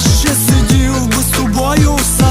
Ще сидів би з тобою сам.